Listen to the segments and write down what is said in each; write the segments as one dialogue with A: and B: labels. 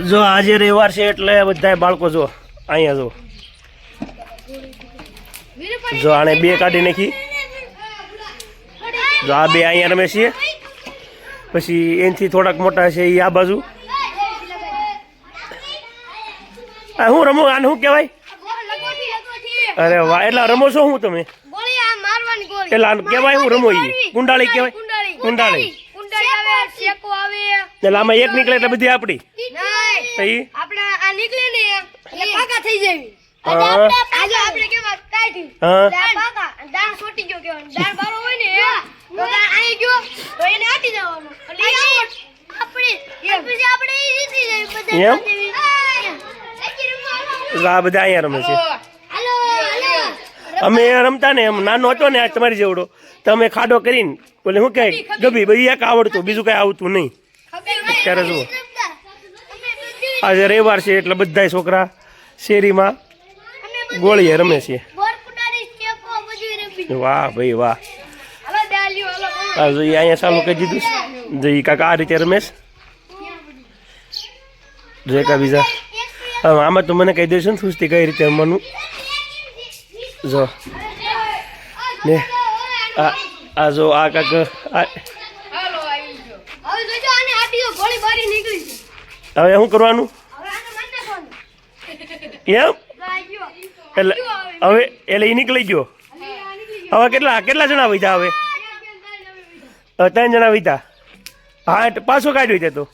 A: જો આજે રવિવાર છે એટલે બધા બાળકો જો અહીંયા જો. જો આને બે કાઢી નાખી. જો આ બે અહીંયા રમે છે. પછી એનાથી થોડાક મોટા છે એ આ બાજુ. આ હું રમું? આને શું કહેવાય? અરે વાહ એટલે રમો છો હું તમે? એટલે આને કહેવાય હું રમો એ કુંડાળી કહેવાય? કુંડાળી. એટલે આમાં એક નીકળે એટલે બધી આપણી ઈ
B: આપણે આ નીકળે ને એટલે પાકા થઈ જવી. આજે આપણે કેવા કાઢી. દાળ પાકા. દાળ છોટી ગયો કેવાનું. દાળ બારો હોય ને તો દાળ આઈ ગયો તો એને આટી જવાનું એટલે આપણે પછી આપણે ઈ જીતી જઈએ બધા
A: એમ? આ બધા અહીંયા રમે છે.
B: હાલો હાલો
A: અમે રમતા ને એમ. નાનો હતો ને આ તમારી જેવડો. તમે ખાડો કરીને બોલે શું કહે ગભી ભાઈ એક આવડતું બીજું કઈ આવતું નહીં. અત્યારે જુઓ. આજે રવિવાર છે એટલે બધા છોકરા શેરીમાં ગોળીએ રમે છે. વાહ ભાઈ વાહ. જોઈએ અહીંયા ચાલુ કહી દીધું છે. જઈ કાકા આ રીતે રમેશ જે કા બીજા. આમાં તો મને કહી દેશો ને સુસ્તી કઈ રીતે રમવાનું. જો. ને આ આ જો આ કાક આ
B: હવે
A: શું કરવાનું
B: હવે આને મારી નાખવાનું
A: એમ? એટલે હવે એટલે એ નીકળી ગયો. હવે કેટલા કેટલા જણા વીધા હવે? હવે ત્રણ જણા વીધા. હા એટલે પાછો કાઢ્યો છે તો.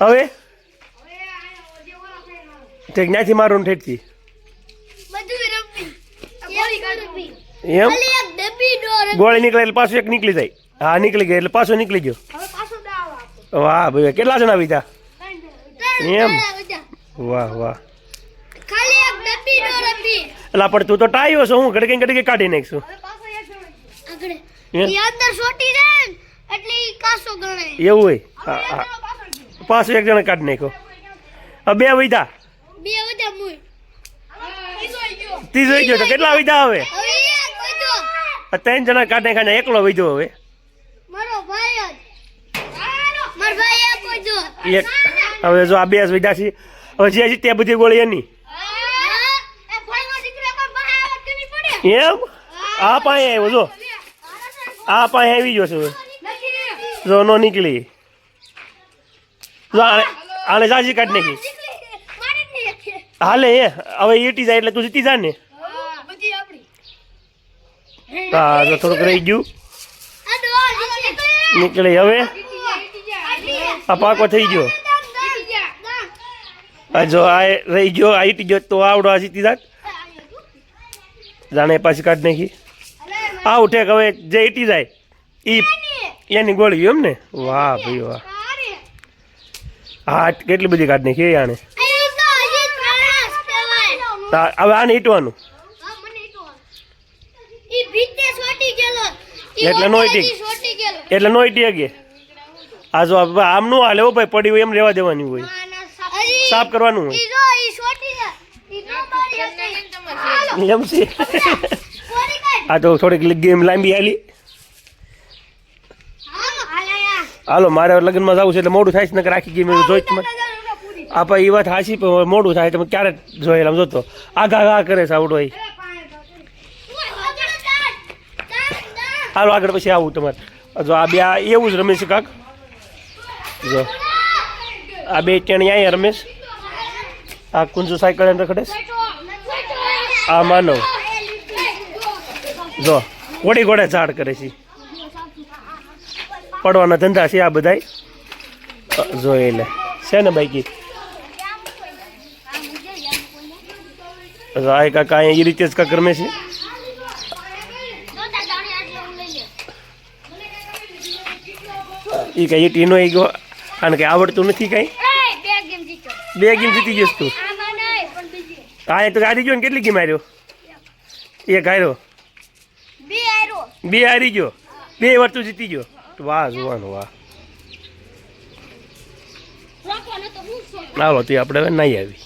A: હવે? ઠીક ત્યાંથી મારું ને ઠેઠથી. એમ? ગોળી નીકળે એટલે પાછું એક નીકળી જાય. હા નીકળી ગઈ એટલે પાછો નીકળી ગયો. વાહ ભાઈ કેટલા જણા વીધા? એમ? વાહ વાહ. એટલે પણ તું તો ટાયો છો હું ગડકે ગડકે કાઢી નાખશું? એવું હોય? હા હા. પાછું એક જણા કાઢી નાખ્યો. હવે બે વધ્યા ત્રીજો ગયો તો કેટલા વિધા આવે આ ત્રણ જણા કાઢી નાખ્યા એકલો વધ્યો હવે.
B: મારો ભાઈ જ. મારો ભાઈ એક
A: હવે જો આ બે જ છે. હવે હજી તે બધી ગોળી એની. એમ? આ પાસે આવ્યો જો. આ પાસે આવી ગયો છે. જો નો નીકળી. જો આને સાજી કાઢ નાખી. હાલે એ હવે ઈટી જાય એટલે તું જીતી જા ને. હા જો થોડુંક રહી ગયું. નીકળી. હવે. આ પાકો થઈ ગયો. જો આ રહી ગયો, આ ઈટી ગયો, તો આવડો આ જીતી જાત જાણે પાછી કાઢ નાખી. આ ઉઠે હવે જે ઈટી જાય, ઈ એની ગોળી એમ ને? વાહ ભાઈ વાહ. હા, કેટલી બધી કાઢ નાખી આને હવે આને ઈટવાનું. એટલે નો ઈટી. એટલે નો ઈટી અગે આ જો આમ નું હાલે ભાઈ, પડી હોય એમ રહેવા દેવાની હોય. સાફ કરવાનું. હોય એમ છે. આ તો થોડીક ગેમ લાંબી હાલી. હાલો. મારે લગ્નમાં જવું છે એટલે મોડું થાય છે નકર આખી ગેમ જોઈ જ મને આપા એ વાત હાસી પણ મોડું થાય તમે ક્યારે જોયેલા આમ જોતો. આગા આગા કરે છે આવડો એ હાલો આગળ પછી આવું તમારે. જો આ બે આ એવું જ રમે છે કાક. જો. આ બે ટેણી અહીંયા રમેશ. આ કુંજુ સાયકલ એને રખડે આ માનવ. જો કોડી કોડે ઝાડ કરે છે. પડવાના ધંધા છે આ બધાય. જોઈ એટલે છે ને બાઈકી? આ કાકા અહીંયા એ રીતે જ કાંક રમે છે. એ કઈ ટીનો એ ગયો. કારણ કે આવડતું નથી કઈ? બે ગેમ જીતી ગયો તું. હા એ તો હારી ગયો ને કેટલી ગેમ હાર્યો? એક હાર્યો. બે હારી ગયો. બે વાર તું જીતી ગયો. વાહ જોવાનું વાહ. હાલો તે આપણે હવે નહીં આવી.